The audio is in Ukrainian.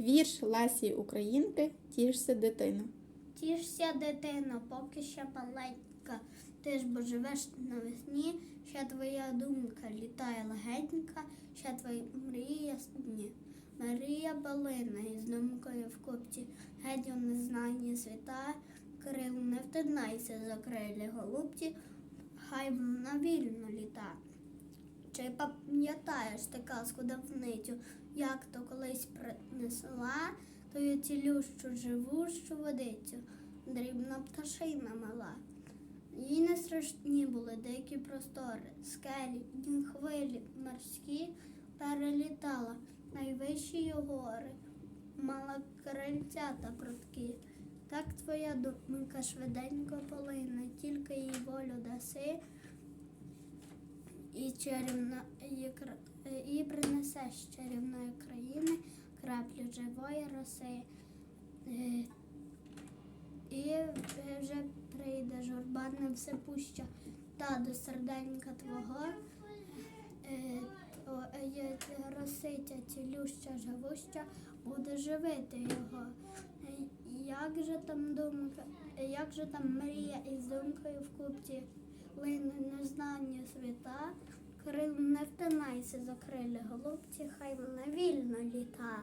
Вірш Лесі Українки Тішся дитино. Тішся, дитино, поки ще маленька. Ти ж бо живеш навесні, ще твоя думка літає легенька, ще твої мрії ясні. Марія Балина із думкою в купці, геть у незнанні світа, крил не втинайся за крилі голубці, хай вона вільно літа. Чи пам'ятаєш ти казку давницю, як то колись принесла тою цілющу живущу водицю, дрібна пташина мала. Їй не страшні були дикі простори, скелі, дні хвилі морські перелітала найвищі гори, мала крильця та прутки. Так твоя думка швиденько полине, тільки їй волю даси, і чарівна і, і принесе з чарівної країни краплю живої роси. Е, І вже прийде журба невсепуща, та до серденька твого е, е, росиця цілюща, живуща, буде живити його. Як же там думка, як же там мрія із думкою в купці, лине незнання світа, крил не втинайся за крилі голубці, хай вона вільно літа.